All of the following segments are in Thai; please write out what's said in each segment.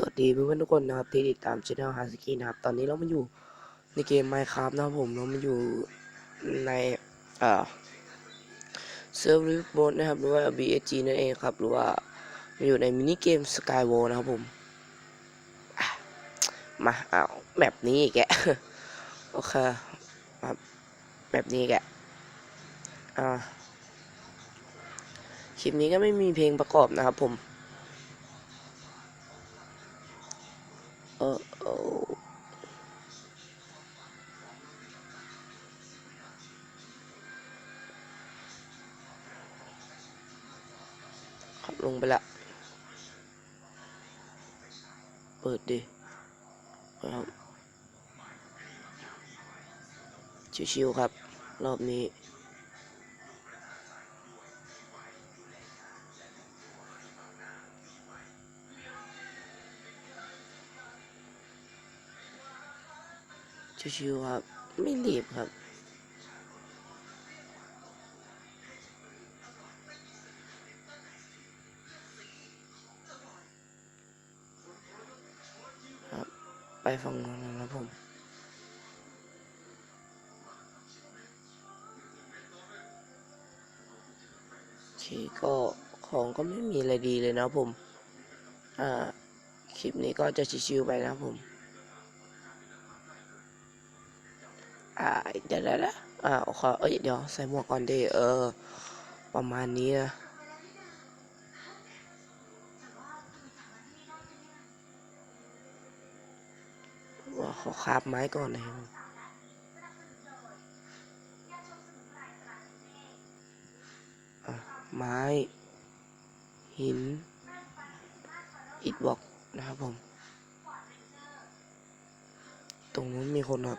สวัสดีเพื่อนๆทุกคนนะครับที่ติดตามช่องฮาสกีนะครับ ตอนนี้เรามาอยู่ในเกม Minecraft นะครับผมเรามาอยู่ในเอ่อเซิร์ฟริฟบนนะครับหรือว่า BSG นั่นเองครับ หรือว่ามาอยู่ในมินิเกม Skywall นะครับผมมาเอาแบบนี้อีกแกโอเคครับแบบนี้แกอ่าคลิปนี้ก็ไม่มีเพลงประกอบนะครับผม เออเออขับลงไปละ เปิดดิครับชิวๆครับ รอบนี้ ชิวๆครับ ไม่รีบครับ ครับ ไปฝั่งนู้นนะผมโอเคก็ของก็ไม่มีอะไรดีเลยนะผม อ่า คลิปนี้ก็จะชิวๆไปนะผม อ่าเดี๋ยวเดี๋ยวเดี๋ยวอ่าขอเอ้ยเดี๋ยวใส่หมวกก่อนดิเออ ประมาณนี้นะว่าขอคาบไม้ก่อนนะครับอะไม้ หิน อิฐบล็อกนะครับผม ตรงนู้นมีคนครับ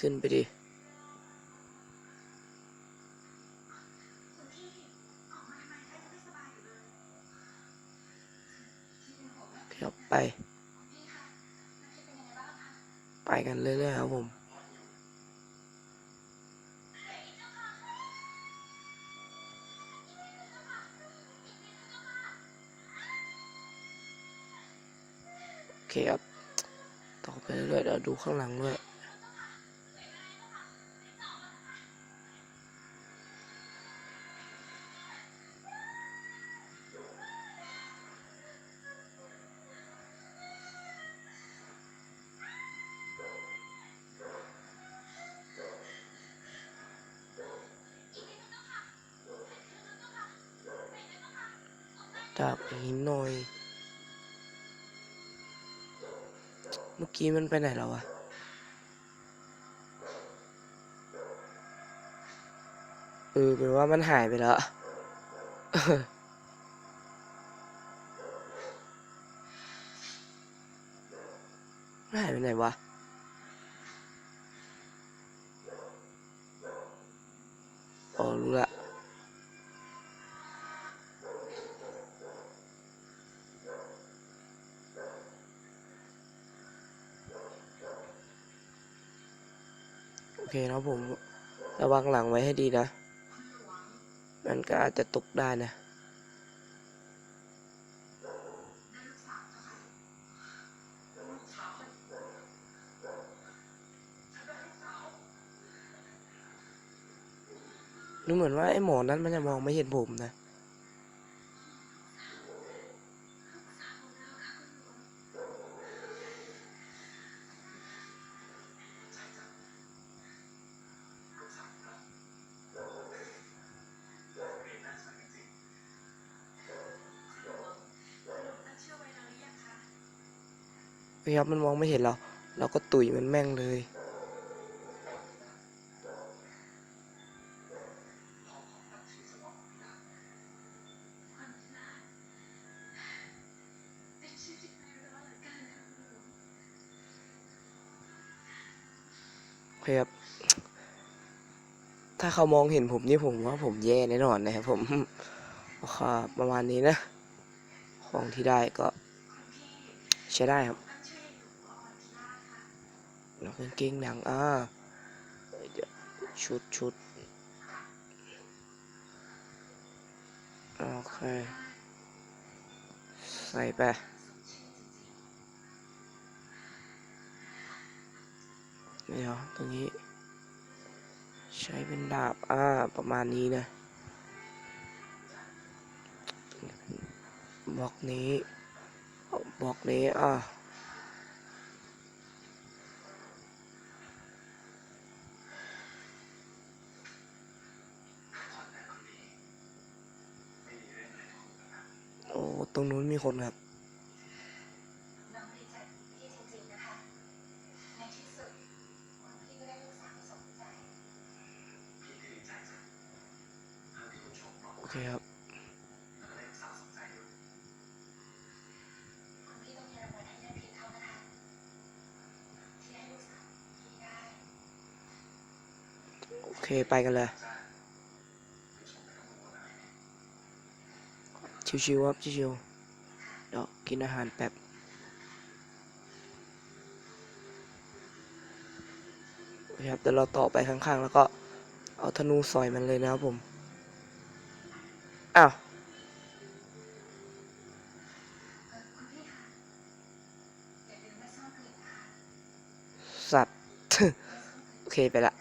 ขึ้นไปดิเดี๋ยวไป ไปกันเรื่อยๆครับผมโอเคครับ ต่อไปเรื่อยๆเดี๋ยวดูข้างหลังด้วย จากหินหน่อย เมื่อกี้มันไปไหนแล้ววะเออเป็นว่ามันหายไปแล้วมันหายไปไหนวะอ๋อรู้ละ เคนะผมระวังหลังไว้ให้ดีนะ มันก็อาจจะตกได้นะ ดูเหมือนว่าไอ้หมอนั้นมันจะมองไม่เห็นผมนะ พยายามมันมองไม่เห็นเรา เราก็ตุ๋ยมันแม่งเลย ครับ ถ้าเขามองเห็นผมนี่ผมว่าผมแย่แน่นอนนะครับผมโอเคประมาณนี้นะ ของที่ได้ก็ใช้ได้ครับ แล้วกางเกงหนังอ่าชุดชุดโอเค ใส่ไปเดี๋ยวตรงนี้ ใช้เป็นดาบ อ่า ประมาณนี้นะบล็อกนี้บล็อกนี้ อ่า โอ้ ตรงนู้นมีคนครับ โอเคครับโอเคไปกันเลย ชิวๆครับชิวๆเดี๋ยวกินอาหารแป๊บโอเคครับเดี๋ยวเราต่อไปข้างๆ แล้วก็เอาธนูสอยมันเลยนะครับผม อ้าว สัตว์ โอเคไปละ